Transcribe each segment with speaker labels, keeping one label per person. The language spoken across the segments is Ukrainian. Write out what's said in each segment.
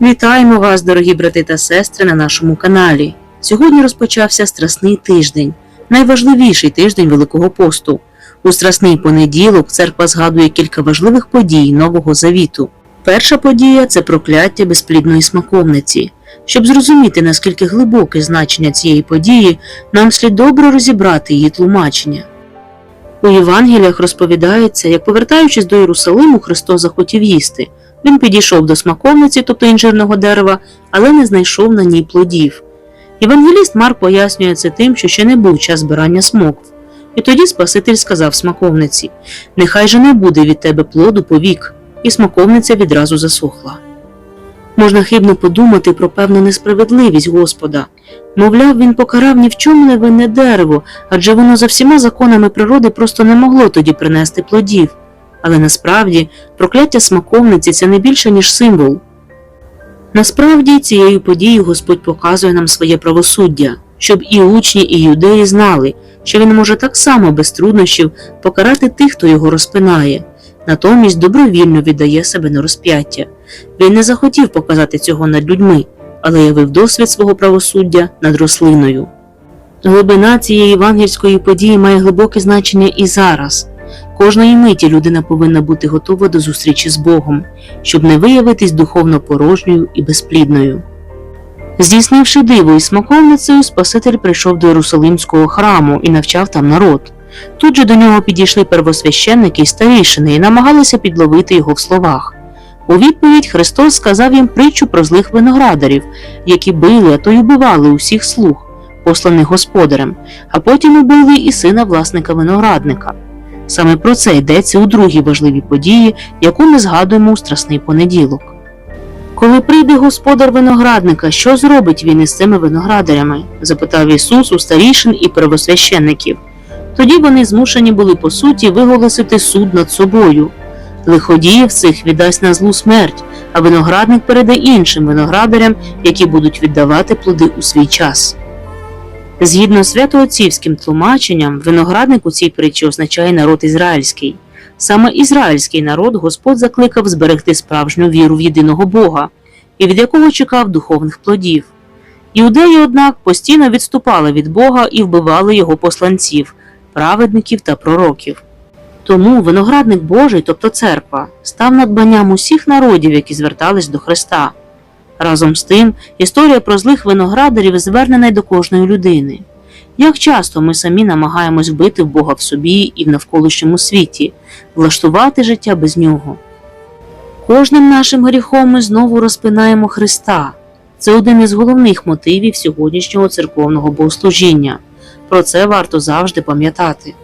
Speaker 1: Вітаємо вас, дорогі брати та сестри, на нашому каналі. Сьогодні розпочався Страсний тиждень, найважливіший тиждень Великого посту. У Страсний понеділок церква згадує кілька важливих подій Нового Завіту. Перша подія це прокляття безплідної смаковниці. Щоб зрозуміти, наскільки глибоке значення цієї події, нам слід добре розібрати її тлумачення. У Євангеліях розповідається, як повертаючись до Єрусалиму, Христос захотів їсти. Він підійшов до смаковниці, тобто інжирного дерева, але не знайшов на ній плодів. Євангеліст Марк пояснює це тим, що ще не був час збирання смокв. І тоді Спаситель сказав смаковниці: Нехай же не буде від тебе плоду повік, і смаковниця відразу засохла. Можна хибно подумати про певну несправедливість Господа. Мовляв, він покарав ні в чому не винне дерево, адже воно за всіма законами природи просто не могло тоді принести плодів. Але насправді прокляття смаковниці це не більше, ніж символ. Насправді цією подією Господь показує нам своє правосуддя, щоб і учні, і юдеї знали, що він може так само без труднощів покарати тих, хто його розпинає, натомість добровільно віддає себе на розп'яття. Він не захотів показати цього над людьми, але явив досвід свого правосуддя над рослиною. Глибина цієї євангельської події має глибоке значення і зараз. Кожної миті людина повинна бути готова до зустрічі з Богом, щоб не виявитись духовно порожньою і безплідною. Здійснивши диво із смаковницею, Спаситель прийшов до Єрусалимського храму і навчав там народ. Тут же до нього підійшли первосвященники й старішини і намагалися підловити його в словах. У відповідь Христос сказав їм притчу про злих виноградарів, які били, а то й убивали усіх слуг, посланих господарем, а потім убили і сина власника виноградника. Саме про це йдеться у другій важливій події, яку ми згадуємо у Страсний понеділок. Коли прийде господар виноградника, що зробить він із цими виноградарями? запитав Ісус у старішин і первосвященників. Тоді вони змушені були по суті виголосити суд над собою. Лиходіїв цих віддасть на злу смерть, а виноградник переде іншим виноградарям, які будуть віддавати плоди у свій час. Згідно святоотцівським тлумаченням, виноградник у цій притчі означає народ ізраїльський. Саме ізраїльський народ Господь закликав зберегти справжню віру в єдиного Бога, і від якого чекав духовних плодів. Іудеї, однак, постійно відступали від Бога і вбивали його посланців, праведників та пророків. Тому виноградник Божий, тобто церква, став надбанням усіх народів, які звертались до Христа. Разом з тим, історія про злих виноградарів звернена й до кожної людини. Як часто ми самі намагаємось вбити в Бога в собі і в навколишньому світі, влаштувати життя без нього. Кожним нашим гріхом ми знову розпинаємо Христа. Це один із головних мотивів сьогоднішнього церковного богослужіння. Про це варто завжди пам'ятати.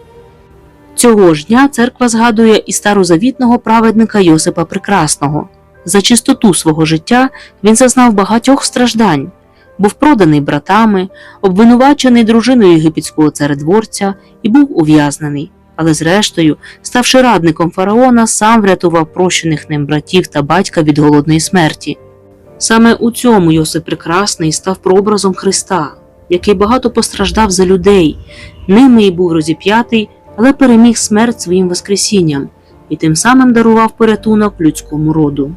Speaker 1: Цього ж дня церква згадує і старозавітного праведника Йосипа Прекрасного. За чистоту свого життя він зазнав багатьох страждань, був проданий братами, обвинувачений дружиною єгипетського царедворця і був ув'язнений. Але, зрештою, ставши радником фараона, сам врятував прощених ним братів та батька від голодної смерті. Саме у цьому Йосип Прекрасний став прообразом Христа, який багато постраждав за людей, ними і був розіп'ятий, але переміг смерть своїм Воскресінням і тим самим дарував порятунок людському роду.